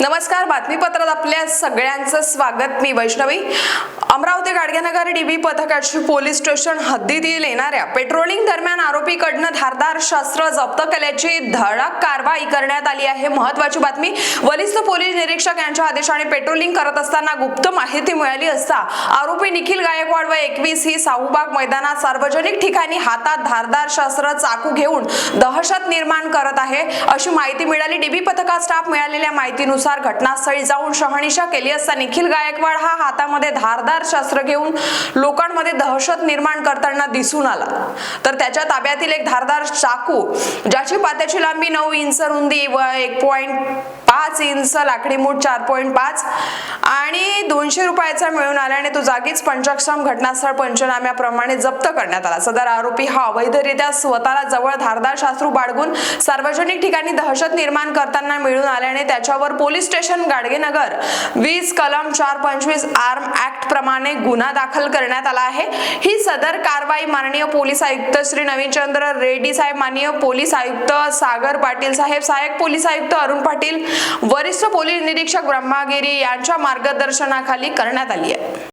नमस्कार बातमीपत्रात आपल्या सगळ्यांचं स्वागत. मी वैष्णवी. अमरावती गाडगेनगर डीबी पथकाची पोलीस स्टेशन हद्दीतील येणाऱ्या पेट्रोलिंग दरम्यान आरोपीकडनं धारदार शस्त्र जप्त केल्याची धडक कारवाई करण्यात आली आहे. महत्वाची बातमी वरिष्ठ पोलीस निरीक्षक यांच्या आदेशाने पेट्रोलिंग करत असताना गुप्त माहिती मिळाली असता आरोपी निखिल गायकवाड व एकवीस ही साहूबाग मैदानात सार्वजनिक ठिकाणी हातात धारदार शस्त्र चाकू घेऊन दहशत निर्माण करत आहे. अशी माहिती मिळाली. डीबी पथकात स्टाफ मिळालेल्या माहितीनुसार घटनास्थळी जाऊन शहानिशा केली असता निखिल गायकवाड हा हातामध्ये धारदार शस्त्र घेऊन लोकांमध्ये दहशत निर्माण करताना दिसून आला. तर त्याच्या ताब्यातील एक धारदार चाकू ज्याची पात्याची लांबी नऊ इंच रुंदी व एक पॉइंट पाच इंच लाकडी मूठ चार पॉईंट पाच आणि दोनशे रुपयाचा मिळून आल्याने तो जागीच पंचक्षम घटनास्थळ पंचनाम्याप्रमाणे जप्त करण्यात आला. सदर आरोपी हा अवैधरित्या स्वतःला जवळ धारदार शास्त्रू बाळगून सार्वजनिक ठिकाणी दहशत निर्माण करताना मिळून आल्याने त्याच्यावर पोलीस स्टेशन गाडगेनगर वीस कलम चार पंचवीस आर्म ऍक्ट प्रमाणे गुन्हा दाखल करण्यात आला आहे. ही सदर कारवाई माननीय पोलीस आयुक्त श्री नवीनचंद्र रेड्डी साहेब माननीय पोलीस आयुक्त सागर पाटील साहेब सहाय्यक पोलीस आयुक्त अरुण पाटील वरिष्ठ पोलीस निरीक्षक ब्रह्मागिरी यांच्या मार्गदर्शनाखाली करण्यात आली आहे.